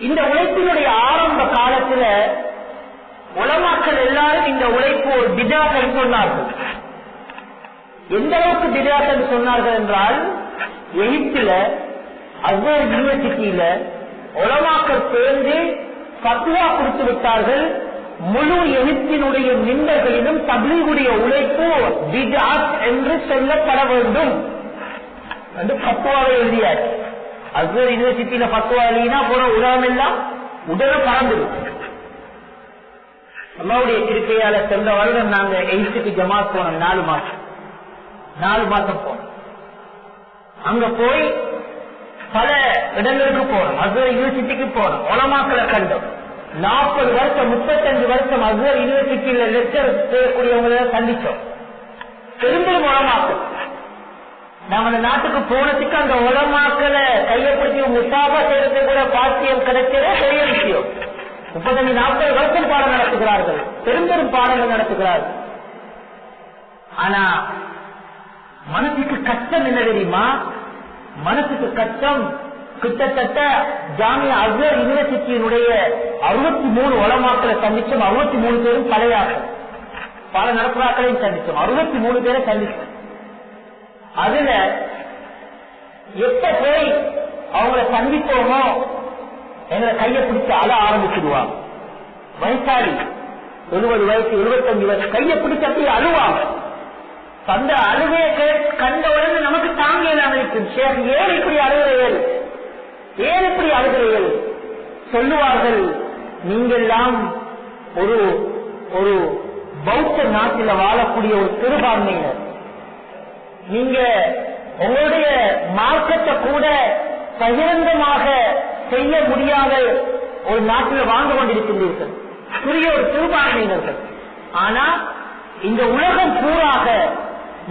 இந்த உழைப்பினுடைய ஆரம்ப காலத்துல உலமாக்கள் எல்லாரும் இந்த உழைப்பு ஒரு பிதாக்கள் சொன்னார்கள். எந்த அளவுக்கு பிதாக்கள் சொன்னார்கள் என்றால் எகிப்துல அஸ்வர் யூனிவர்சிட்டியில உலமாக்கள் சேர்ந்து பத்துவா கொடுத்து விட்டார்கள். முழு எகிப்தினுடைய மின்னர்களிலும் தபிலீகுடைய உழைப்பு பிதாத் என்று சொல்லப்பட வேண்டும். என்று பத்துவாவை எழுதியாச்சு. அஸ்வர் யூனிவர்சிட்டியில பத்துவா எழுதினா போற உலகம் எல்லாம் உடனே பறந்துடும் அம்மாவுடைய கிருப்பையால சென்ற வருடம் நாங்க எயித்துக்கு ஜமா போனோம் நாலு மாசம். நாலு மாசம் போனோம். அங்க போய் பல இடங்களுக்கு போனோம். அஸ்வர் யூனிவர்சிட்டிக்கு போனோம். உலமாக்களை கண்டோம். நாற்பது வருஷம் முப்பத்தஞ்சு வருஷம் அஸ்வர் யூனிவர்சிட்டியில லெக்சர் செய்யக்கூடியவங்களை சந்திச்சோம். பெரும்பெரும் உலமாக்கள் நாம அந்த நாட்டுக்கு போனதுக்கு அந்த உலமாக்களை கையப்படுத்தி முசாபா செய்யறது கூட பாத்தியம் கிடைக்கிறதே பெரிய விஷயம். முப்பத்தஞ்சு நாற்பது வருஷம் பாடம் நடத்துகிறார்கள். பெரும்பெரும் பாடங்கள் நடத்துகிறார்கள். ஆனா மனசுக்கு கஷ்டம் என்ன தெரியுமா? மனசுக்கு கஷ்டம் கிட்டத்தட்ட ஜாமியா அஸ்வர் யூனிவர்சிட்டியினுடைய அறுபத்தி மூணு உலமாக்களை சந்திச்சோம். அறுபத்தி மூணு பேரும் பழையாக்கள் பல நடப்புறாக்களையும் சந்திச்சோம். அறுபத்தி மூணு பேரை சந்திச்சோம். அதுல எப்ப போய் அவங்கள சந்திப்போமோ எங்களை கையை பிடிச்சு அழ ஆரம்பிச்சிடுவாங்க. வயசாளி எழுபது வயசு எழுபத்தஞ்சு வயசு கையை பிடிச்சு அப்படியே அழுவாங்க. அந்த அழுகையை கண்ட உடனே நமக்கு தாங்க இல்லாம இருக்கும் சேர் ஏன் இப்படி அழுகிறீர்கள்? ஏன் இப்படி அழுகிறீர்கள்? சொல்லுவார்கள் நீங்கெல்லாம் ஒரு ஒரு பௌத்த நாட்டில் வாழக்கூடிய ஒரு சிறுபான்மையினர் நீங்க உங்களுடைய மார்க்கத்தை கூட பகிரங்கமாக செய்ய முடியாத ஒரு நாட்டில் வாழ்ந்து கொண்டிருக்கின்றீர்கள். சிறிய ஒரு சிறுபான்மையினர்கள் ஆனா இந்த உலகம் பூராக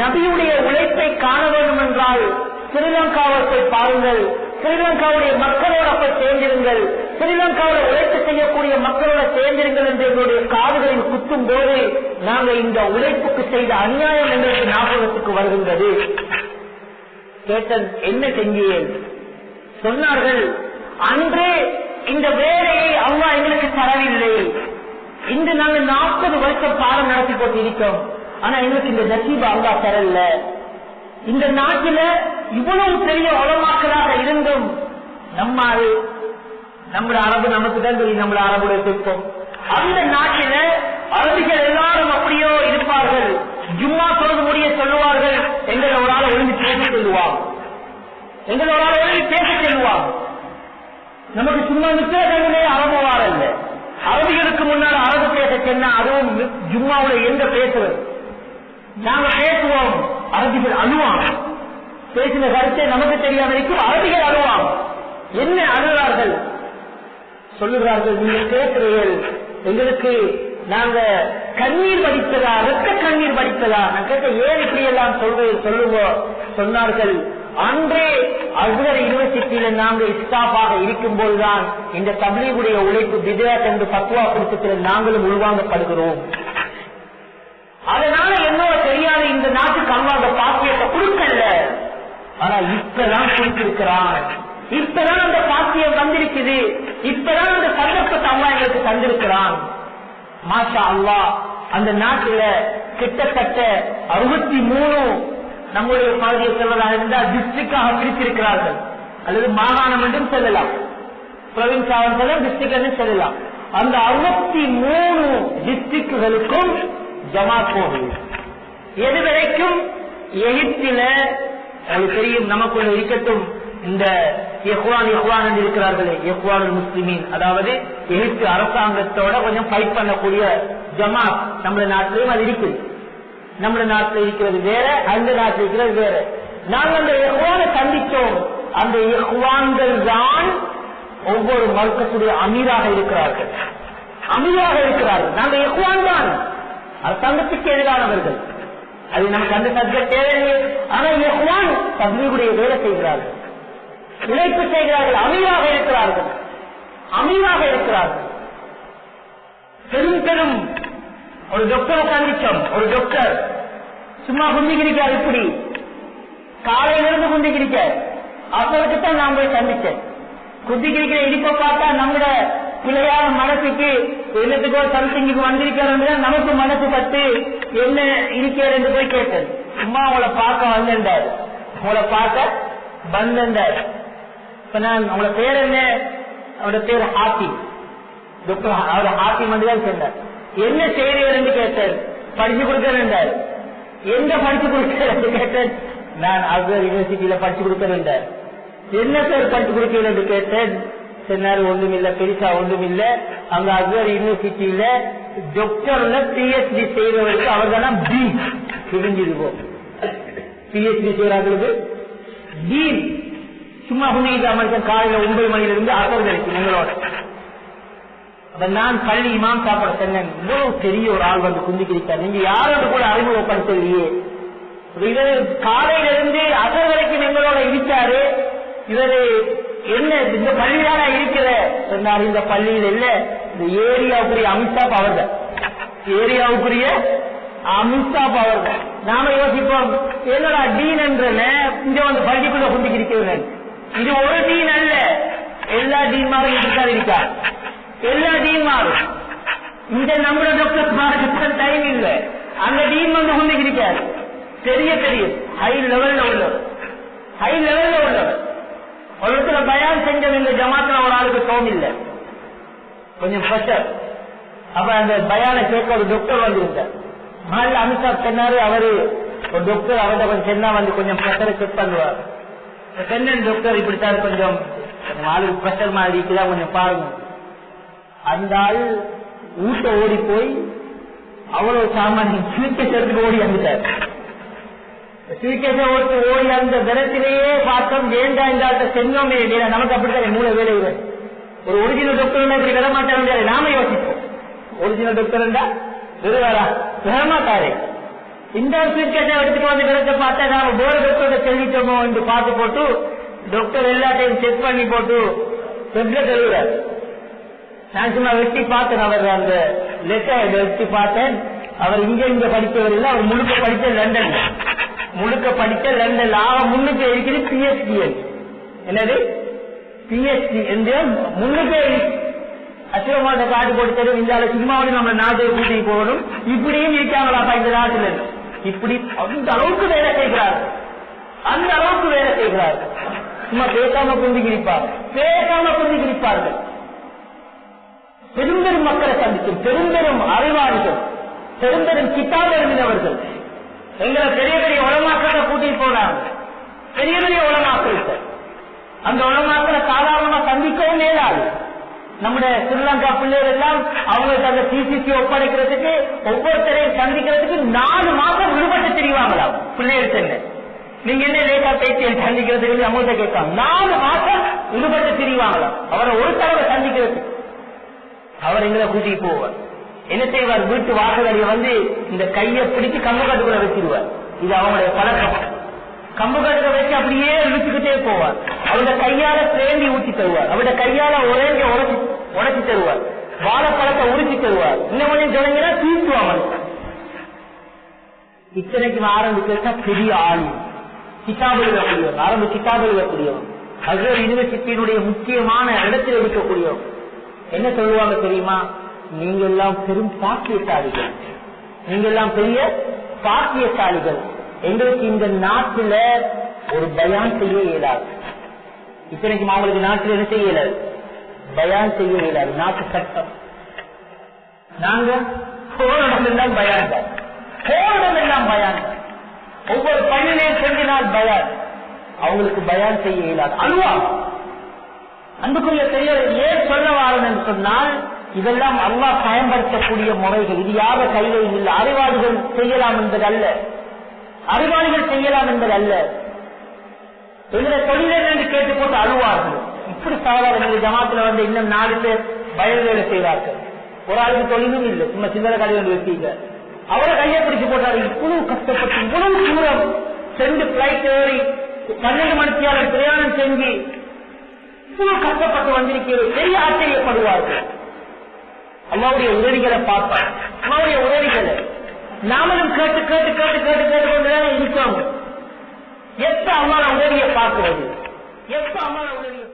நபியுடைய உழைப்பை காண வேண்டும் என்றால் ஸ்ரீலங்காவை பாருங்கள். ஸ்ரீலங்காவுடைய மக்களோட அப்ப சேர்ந்திருங்கள். ஸ்ரீலங்காவில் உழைப்பு செய்யக்கூடிய மக்களோட சேர்ந்திருங்கள் என்று எங்களுடைய காதுகளில் குத்தும் போது நாங்கள் இந்த உழைப்புக்கு செய்த அநியாயம் எங்களுக்கு ஞாபகத்துக்கு வருகின்றது. கேட்டன் என்ன செஞ்சேன் சொன்னார்கள் அன்று இந்த வேலையை அம்மா எங்களுக்கு தரவில்லை. இன்று நாங்கள் நாற்பது வருஷம் பாடம் நடத்தி கொண்டு இருக்கோம் ஆனா எங்களுக்கு இந்த நசீபா அம்மா தரல இந்த நாட்டில இவ்வளவு பெரிய உலமாக்களாக இருந்தும் நம்ம அது நம்மள அரபு நமக்கு தான் தெரியும் நம்மள அரபுடைய திட்டம் அந்த நாட்டில அரபிகள் எல்லாரும் அப்படியோ இருப்பார்கள். ஜும்மா தொழுது முடிய சொல்லுவார்கள். எங்களை ஒரு ஆள் ஒழுங்கு பேச சொல்லுவாங்க எங்களை ஒரு ஆள் ஒழுங்கு பேச சொல்லுவாங்க நமக்கு சும்மா மிச்சே அரபு வாரல்ல அரபிகளுக்கு முன்னால் அரபு பேச சொன்னா அதுவும் ஜும்மாவுல எங்க பேசுறது நாங்க பேசுவோம். அரபிகள் அழுவாங்க பேசின கருத்தை நமக்கு தெரியாம இருக்கும் அரபிகள் அழுவாங்க என்ன அழுவார்கள் சொல்லுகிறார்கள் நீங்கள் பேசுறீர்கள் எங்களுக்கு நாங்க கண்ணீர் வடித்ததா ரத்த கண்ணீர் வடித்ததா? நான் கேட்ட ஏன் இப்படி எல்லாம் சொல்வது சொல்லுங்க சொன்னார்கள். அன்றே அஸ்கர் யூனிவர்சிட்டியில நாங்க ஸ்டாஃபாக இருக்கும் போதுதான் இந்த தமிழுடைய உழைப்பு விஜயாத் என்று பத்துவா கொடுத்து நாங்களும் உள்வாங்கப்படுகிறோம். அதனால என்னோட இந்த நாட்டுக்கு அல்லா அந்த பாக்கியத்தை கொடுக்கல. ஆனா இப்பதான் கொடுத்திருக்கிறான். இப்பதான் அந்த பாக்கியம் வந்திருக்குது. இப்பதான் அந்த சந்தர்ப்பத்தை அல்லா எங்களுக்கு தந்திருக்கிறான். மாஷா அல்லா அந்த நாட்டுல கிட்டத்தட்ட அறுபத்தி மூணு நம்முடைய பகுதியை செல்வதாக இருந்தால் டிஸ்ட்ரிக்டாக பிரித்திருக்கிறார்கள். அல்லது மாகாணம் என்றும் செல்லலாம். பிரவின்ஸாக செல்லலாம் டிஸ்ட்ரிக்ட் என்று செல்லலாம். அந்த அறுபத்தி மூணு டிஸ்ட்ரிக்டுகளுக்கும் ஜமாத் போகுது எது வரைக்கும் எகிப்தில அது தெரியும் நமக்குள்ள இருக்கட்டும் இந்த எஹ்வான் எஹ்வான் என்று இருக்கிறார்களே எஹ்வான் முஸ்லிமின். அதாவது எகிப்து அரசாங்கத்தோட கொஞ்சம் ஃபைட் பண்ணக்கூடிய ஜமாத் நம்ம நாட்டிலையும் அது இருக்குது. நம்ம நாட்டில் இருக்கிறது வேற அந்த நாட்டில் இருக்கிறது வேற. நாங்கள் அந்த எஹ்வானை சந்தித்தோம். அந்த எஹ்வான்கள் தான் ஒவ்வொரு மறுக்கக்கூடிய அமீராக இருக்கிறார்கள். அமீராக இருக்கிறார்கள். நாங்கள் எஹ்வான் தான். அரசாங்கத்துக்கு எதிரானவர்கள். அது நமக்கு அந்த சப்ஜெக்ட் தேவையில்லை. ஆனா எஹ்வான் தபிலீகுடைய வேலை செய்கிறார்கள். உழைப்பு செய்கிறார்கள். அமைவாக இருக்கிறார்கள். அமைவாக இருக்கிறார்கள். பெரும் பெரும் ஒரு டாக்டர் சந்திச்சோம் ஒரு டாக்டர் சும்மா குந்திக்கிறிக்கார் இப்படி. காலையிலிருந்து குந்திக்கிறிக்கார். அப்போதுக்கு தான் நான் போய் சந்திச்சேன் குதிக்கிற இடிப்பை பார்த்தா நம்மள பிள்ளையான மனசுக்கு என்னத்துக்கோ சம்திங்குக்கு வந்திருக்கிறோம் நமக்கு மனசு பட்டு என்ன இருக்கிறது என்று போய் கேட்டது. சும்மா உங்களை பார்க்க வந்திருந்தார். உங்களை பார்க்க வந்திருந்தார். இப்ப நான் உங்களோட பேர் என்ன? அவரோட பேர் ஹாத்தி டாக்டர் அவர் ஹாத்தி வந்து தான் சொன்னார் என்ன செய்கிறீர் என்று கேட்டார் படிச்சு கொடுக்கிறார் எங்க படிச்சு கொடுக்கிறேன் கேட்டேன். நான் அக்பர் யூனிவர்சிட்டியில படிச்சு கொடுக்கிறேன் என்ன சார் படிச்சு கொடுக்கிறேன் என்று கேட்டேன்? சொன்னார் ஒன்றும் இல்ல பெருசா ஒன்றும் இல்ல அங்க அக்வர் யூனிவர்சிட்டியில டாக்டர்ல பிஹெச்டி செய்யறவருக்கு அவங்க தான் பி புரிஞ்சிருக்கும் பிஹெச்டி செய்யறாங்களுக்கு பீம் சும்மா புனித மனுஷன் காலையில ஒன்பது மணில இருந்து அசர் கிடைக்கும் எங்களோட. நான் பள்ளி இமாம் சாப்பிட சொன்னேன். இவ்வளவு பெரிய ஒரு ஆள் வந்து குந்தி கிடைத்தார் நீங்க யாரோட கூட அறிமுகப்படுத்தலையே இவர் காலையில இருந்து அசர் வரைக்கும் எங்களோட இருக்காரு இவரு என்ன இந்த பள்ளியில இருக்கிற? சொன்னார் இந்த பள்ளியில் இல்ல. இந்த ஏரியாவுக்குரிய அமித்ஷாப் அவர்கள் ஏரியாவுக்குரிய அமித்ஷாப் அவர்கள் நாம யோசிப்போம் என்னடா டீன் என்ற இங்க வந்து பள்ளிக்குள்ள கொண்டு இருக்கிறேன் இது ஒரு டீன் அல்ல. எல்லா டீன்மாரும் இருக்காது இருக்கா எல்லா டீன்மாரும். இந்த நம்மள டாக்டர் மார்க்கு டைம் இல்ல. அந்த டீன் வந்து கொண்டு இருக்காரு. தெரிய தெரியும் ஹை லெவல்ல உள்ளவர். ஹை லெவல்ல உள்ளவர். ஒருத்தர பயான் செஞ்சது இந்த ஜமாத்துல ஒரு ஆளுக்கு தோம் கொஞ்சம் ப்ரெஷர் அப்ப அந்த பயான கேட்க ஒரு டாக்டர் வந்திருந்தார் மகள் அமித்ஷா சொன்னாரு அவரு ஒரு டாக்டர் அவர்கிட்ட கொஞ்சம் சென்னா வந்து கொஞ்சம் ப்ரெஷரை செக் பண்ணுவார். சென்னன் டாக்டர் இப்படித்தான் கொஞ்சம் ஆளுக்கு ப்ரெஷர் மாதிரி இருக்குதான் கொஞ்சம் பாருங்க. அந்த ஆள் ஊட்ட ஓடி போய் அவ்வளவு சாமானியம் சுவிக்கேஸ் எடுத்துட்டு ஓடி வந்துட்டார். சீக்கிரத்தை ஓட்டு ஓடி அந்த தினத்திலேயே பார்த்தோம் வேண்டாம் என்றாட்ட ஆள்கிட்ட இல்லையா நமக்கு அப்படித்தான் மூல வேலை இல்லை ஒரு ஒரிஜினல் டாக்டர் இப்படி விட நாம யோசிப்போம். ஒரிஜினல் டாக்டர் என்றா வெறுவாரா விடமாட்டாரே இந்த சீக்கிரத்தை எடுத்துட்டு வந்து விதத்தை பார்த்தா நாம போர் டாக்டர் செல்விட்டோமோ என்று பார்த்து போட்டு டாக்டர் எல்லாத்தையும் செக் பண்ணி போட்டு டெப்லெட் எழுதுறாரு. நான் சும்மா வெட்டி பார்த்தேன் அவர் அந்த லெட்டர் வெட்டி பார்த்தேன். அவர் இங்க இங்க படித்தவர் இல்லை அவர் முழுக்க படித்த லண்டன் முழுக்க படித்த லண்டன் ஆக முன்னுக்கு இருக்கிறது பிஎஸ்டிஎல் என்னது? பிஎஸ்டி என்று முன்னுக்கு அசுரமான காட்டு கொடுத்தது இந்த சினிமாவில் நம்ம நாட்டை கூட்டி போகணும். இப்படியும் இருக்காங்களாப்பா இந்த நாட்டில்? இப்படி அந்த அளவுக்கு வேலை செய்கிறார்கள். அந்த அளவுக்கு வேலை செய்கிறார்கள். சும்மா பேசாம குந்தி கிழிப்பார்கள் பேசாம குந்தி கிழிப்பார்கள் பெரும்பெரும் மக்களை சந்திக்கும். பெரும்பெரும் அறிவாளிகள். பெரும்பெரும் கிட்டா எழுதினவர்கள் எங்களை பெரிய பெரிய உலமாக்களை கூட்டிட்டு போனாங்க. பெரிய பெரிய உலமாக்கள் அந்த உலமாக்களை சாதாரணமா சந்திக்கவும் மேலாது நம்முடைய ஸ்ரீலங்கா பிள்ளைகள் எல்லாம் அவங்களுக்கு அந்த சிசிசி ஒப்படைக்கிறதுக்கு ஒவ்வொருத்தரையும் சந்திக்கிறதுக்கு நாலு மாசம் விடுபட்டு தெரிவாங்களா பிள்ளைகள் சென்று நீங்க என்ன லேட்டா பேச்சு சந்திக்கிறதுக்கு அவங்கள்ட்ட கேட்கலாம். நாலு மாசம் விடுபட்டு தெரிவாங்களா அவரை ஒரு தடவை சந்திக்கிறதுக்கு. அவர் எங்களை கூட்டிட்டு போவார். என்ன செய்வார்? வீட்டு வாசகரிய வந்து இந்த கையை பிடிச்சு கம்பு கட்டுக்குள்ள வச்சிருவார். இது அவங்களுடைய பழக்கம். கம்பு கட்டுல வச்சு அப்படியே இழுத்துக்கிட்டே போவார். அவருடைய கையால சேந்தி ஊற்றி தருவார். அவருடைய கையால ஒரேஞ்ச உரைச்சி உடச்சி தருவார். வாழைப்பழத்தை உரிச்சு தருவார். இன்னும் கொஞ்சம் தொடங்கினா தீர்த்துவாங்க இத்தனைக்கு ஆரம்பிக்கிறதா பெரிய ஆளு. கிதாபு எழுதக்கூடியவர் ஆரம்பி கிதாபு எழுதக்கூடியவர் அசர் யூனிவர்சிட்டியினுடைய முக்கியமான இடத்தில் இருக்கக்கூடியவன் என்ன சொல்லுவாங்க தெரியுமா? நீங்க எல்லாம் பெரும் பாக்கியசாலிகள். நீங்க எல்லாம் பெரிய பாக்கியசாலிகள். எங்களுக்கு இந்த நாட்டுல ஒரு பயான் செய்ய இயலாது. இத்தனைக்கு அவங்களுக்கு நாட்டில் என்ன செய்ய இயலாது? பயான் செய்ய இயலாது. நாட்டு சட்டம். நாங்க போரிடம் எல்லாம் பயான். தான் போரிடம் எல்லாம் பயான். ஒவ்வொரு பள்ளியிலையும் செஞ்சினால் பயான். அவங்களுக்கு பயான் செய்ய இயலாது. அழுவா அன்புக்குரிய பெரியவர் ஏன் சொல்ல வாரன் என்று சொன்னால் இதெல்லாம் அல்லா பயன்படுத்தக்கூடிய முறைகள். இது யார கையில இல்லை? அறிவாளிகள் செய்யலாம் என்பது அல்ல அறிவாளிகள் செய்யலாம் என்பது அல்ல எங்களை தொழில் என்று கேட்டு போட்டு அழுவார்கள். இப்படி சாதாரண ஜமாத்துல வந்து இன்னும் நாலு பேர் வயல் வேலை செய்வார்கள். ஒரு ஆளுக்கு தொழிலும் இல்லை. சும்மா சில்லறை கடைகள் வச்சீங்க அவரை கையை பிடிச்சு போட்டாரு. இவ்வளவு கஷ்டப்பட்டு இவ்வளவு தூரம் சென்று பிளைட் ஏறி பன்னெண்டு மணித்தியாளர் பிரயாணம் செஞ்சு இவ்வளவு கஷ்டப்பட்டு வந்திருக்கிறது பெரிய ஆச்சரியப்படுவார்கள். அல்லாவுடைய உதவிகளை பார்ப்பேன் அல்லாவுடைய உதவிகளை நாமளும் கேட்டு கேட்டு கேட்டு கேட்டு கேட்டு கொண்டுதான் இருக்கோம். எப்ப அம்மா உதவியை பார்க்கிறது? எப்ப அம்மா உதவியை